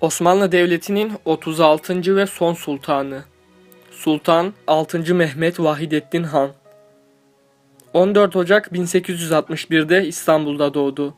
Osmanlı Devleti'nin 36. ve son sultanı. Sultan 6. Mehmet Vahidettin Han. 14 Ocak 1861'de İstanbul'da doğdu.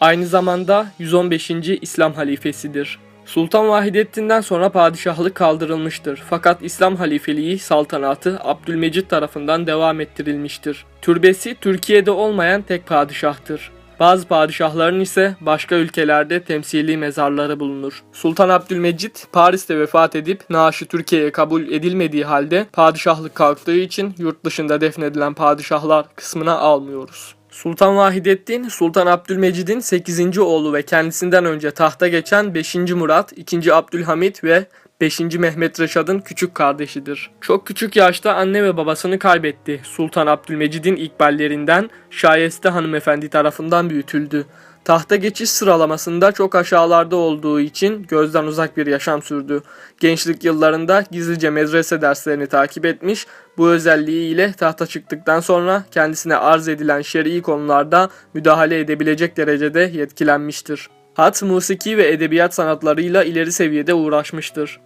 Aynı zamanda 115. İslam halifesidir. Sultan Vahidettin'den sonra padişahlık kaldırılmıştır. Fakat İslam halifeliği saltanatı Abdülmecit tarafından devam ettirilmiştir. Türbesi Türkiye'de olmayan tek padişahtır. Bazı padişahların ise başka ülkelerde temsili mezarları bulunur. Sultan Abdülmecit Paris'te vefat edip naaşı Türkiye'ye kabul edilmediği halde padişahlık kalktığı için yurt dışında defnedilen padişahlar kısmına almıyoruz. Sultan Vahidettin, Sultan Abdülmecid'in 8. oğlu ve kendisinden önce tahta geçen 5. Murat, 2. Abdülhamit ve 5. Mehmet Reşad'ın küçük kardeşidir. Çok küçük yaşta anne ve babasını kaybetti. Sultan Abdülmecid'in ikballerinden Şayeste hanımefendi tarafından büyütüldü. Tahta geçiş sıralamasında çok aşağılarda olduğu için gözden uzak bir yaşam sürdü. Gençlik yıllarında gizlice medrese derslerini takip etmiş, bu özelliğiyle tahta çıktıktan sonra kendisine arz edilen şer'i konularda müdahale edebilecek derecede yetkilenmiştir. Hat, musiki ve edebiyat sanatlarıyla ileri seviyede uğraşmıştır.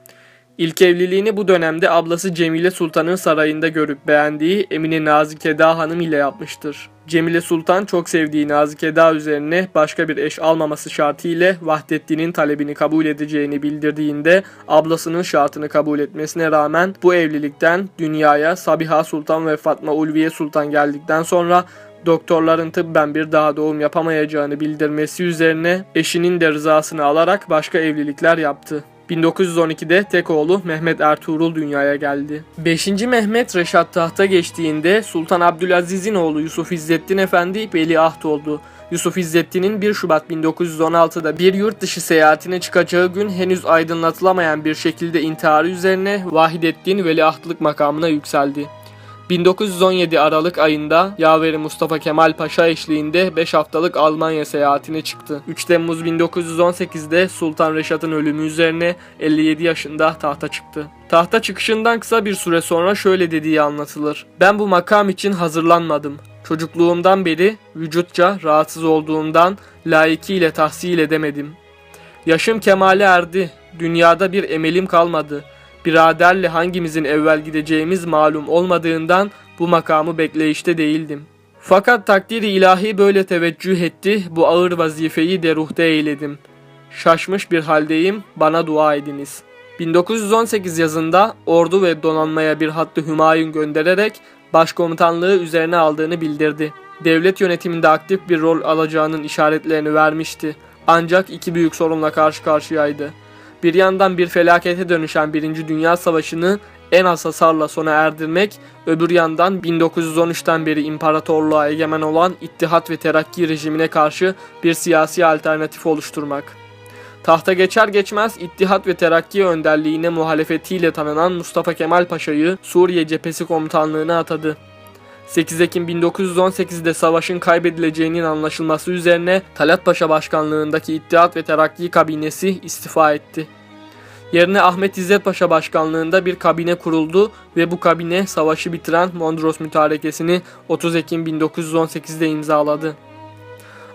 İlk evliliğini bu dönemde ablası Cemile Sultan'ın sarayında görüp beğendiği Emine Nazikeda Hanım ile yapmıştır. Cemile Sultan çok sevdiği Nazikeda üzerine başka bir eş almaması şartı ile Vahdettin'in talebini kabul edeceğini bildirdiğinde ablasının şartını kabul etmesine rağmen bu evlilikten dünyaya Sabiha Sultan ve Fatma Ulviye Sultan geldikten sonra doktorların tıbben bir daha doğum yapamayacağını bildirmesi üzerine eşinin de rızasını alarak başka evlilikler yaptı. 1912'de tek oğlu Mehmet Ertuğrul dünyaya geldi. 5. Mehmet Reşat tahta geçtiğinde Sultan Abdülaziz'in oğlu Yusuf İzzettin Efendi veliaht oldu. Yusuf İzzettin'in 1 Şubat 1916'da bir yurt dışı seyahatine çıkacağı gün henüz aydınlatılamayan bir şekilde intiharı üzerine Vahidettin veliahtlık makamına yükseldi. 1917 Aralık ayında yaveri Mustafa Kemal Paşa eşliğinde 5 haftalık Almanya seyahatine çıktı. 3 Temmuz 1918'de Sultan Reşat'ın ölümü üzerine 57 yaşında tahta çıktı. Tahta çıkışından kısa bir süre sonra şöyle dediği anlatılır. Ben bu makam için hazırlanmadım. Çocukluğumdan beri vücutça rahatsız olduğumdan layıkıyla tahsil edemedim. Yaşım kemale erdi. Dünyada bir emelim kalmadı. Biraderle hangimizin evvel gideceğimiz malum olmadığından bu makamı bekleyişte değildim. Fakat takdiri ilahi böyle teveccüh etti, bu ağır vazifeyi de ruhta eyledim. Şaşmış bir haldeyim, bana dua ediniz. 1918 yazında ordu ve donanmaya bir hattı hümayun göndererek başkomutanlığı üzerine aldığını bildirdi. Devlet yönetiminde aktif bir rol alacağının işaretlerini vermişti. Ancak iki büyük sorunla karşı karşıyaydı. Bir yandan bir felakete dönüşen Birinci Dünya Savaşı'nı en az hasarla sona erdirmek, öbür yandan 1913'ten beri imparatorluğa egemen olan İttihat ve Terakki rejimine karşı bir siyasi alternatif oluşturmak. Tahta geçer geçmez İttihat ve Terakki önderliğine muhalefetiyle tanınan Mustafa Kemal Paşa'yı Suriye cephesi komutanlığına atadı. 8 Ekim 1918'de savaşın kaybedileceğinin anlaşılması üzerine Talat Paşa başkanlığındaki İttihat ve Terakki kabinesi istifa etti. Yerine Ahmet İzzet Paşa başkanlığında bir kabine kuruldu ve bu kabine savaşı bitiren Mondros Mütarekesini 30 Ekim 1918'de imzaladı.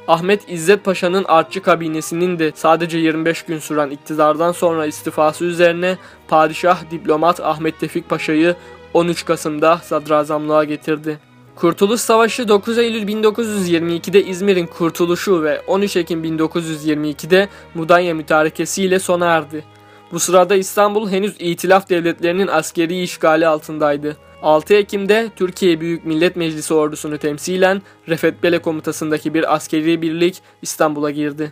Ahmet İzzet Paşa'nın artçı kabinesinin de sadece 25 gün süren iktidardan sonra istifası üzerine padişah diplomat Ahmet Tevfik Paşa'yı 13 Kasım'da sadrazamlığa getirdi. Kurtuluş Savaşı 9 Eylül 1922'de İzmir'in kurtuluşu ve 13 Ekim 1922'de Mudanya Mütarekesi ile sona erdi. Bu sırada İstanbul henüz İtilaf devletlerinin askeri işgali altındaydı. 6 Ekim'de Türkiye Büyük Millet Meclisi ordusunu temsilen Refet Bele komutasındaki bir askeri birlik İstanbul'a girdi.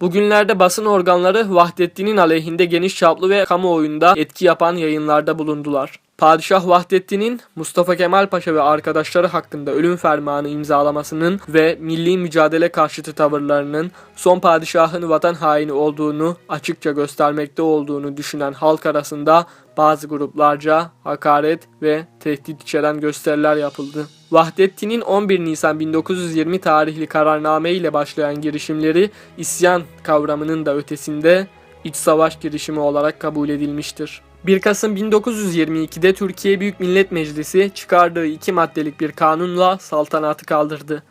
Bugünlerde basın organları Vahdettin'in aleyhinde geniş çaplı ve kamuoyunda etki yapan yayınlarda bulundular. Padişah Vahdettin'in Mustafa Kemal Paşa ve arkadaşları hakkında ölüm fermanı imzalamasının ve milli mücadele karşıtı tavırlarının son padişahın vatan haini olduğunu açıkça göstermekte olduğunu düşünen halk arasında bazı gruplarca hakaret ve tehdit içeren gösteriler yapıldı. Vahdettin'in 11 Nisan 1920 tarihli kararname ile başlayan girişimleri isyan kavramının da ötesinde iç savaş girişimi olarak kabul edilmiştir. 1 Kasım 1922'de Türkiye Büyük Millet Meclisi çıkardığı iki maddelik bir kanunla saltanatı kaldırdı.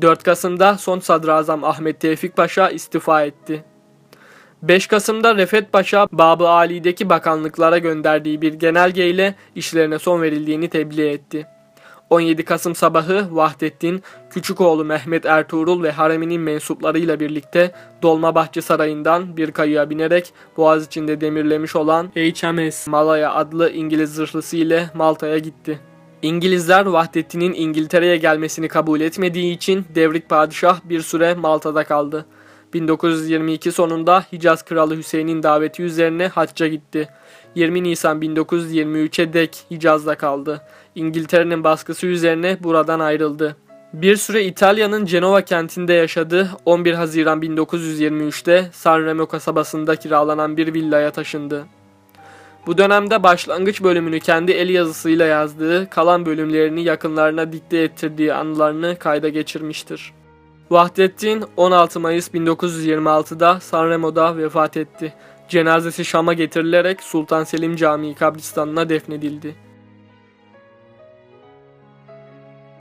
4 Kasım'da son sadrazam Ahmet Tevfik Paşa istifa etti. 5 Kasım'da Refet Paşa, Babı Ali'deki bakanlıklara gönderdiği bir genelgeyle işlerine son verildiğini tebliğ etti. 17 Kasım sabahı Vahdettin, küçük oğlu Mehmet Ertuğrul ve hareminin mensuplarıyla birlikte Dolmabahçe Sarayı'ndan bir kayığa binerek Boğaz içinde demirlemiş olan HMS Malaya adlı İngiliz zırhlısı ile Malta'ya gitti. İngilizler Vahdettin'in İngiltere'ye gelmesini kabul etmediği için Devrik Padişah bir süre Malta'da kaldı. 1922 sonunda Hicaz Kralı Hüseyin'in daveti üzerine hacca gitti. 20 Nisan 1923'e dek Hicaz'da kaldı. İngiltere'nin baskısı üzerine buradan ayrıldı. Bir süre İtalya'nın Cenova kentinde yaşadı. 11 Haziran 1923'te San Remo kasabasında kiralanan bir villaya taşındı. Bu dönemde başlangıç bölümünü kendi el yazısıyla yazdığı, kalan bölümlerini yakınlarına dikte ettirdiği anılarını kayda geçirmiştir. Vahdettin 16 Mayıs 1926'da Sanremo'da vefat etti. Cenazesi Şam'a getirilerek Sultan Selim Camii kabristanına defnedildi.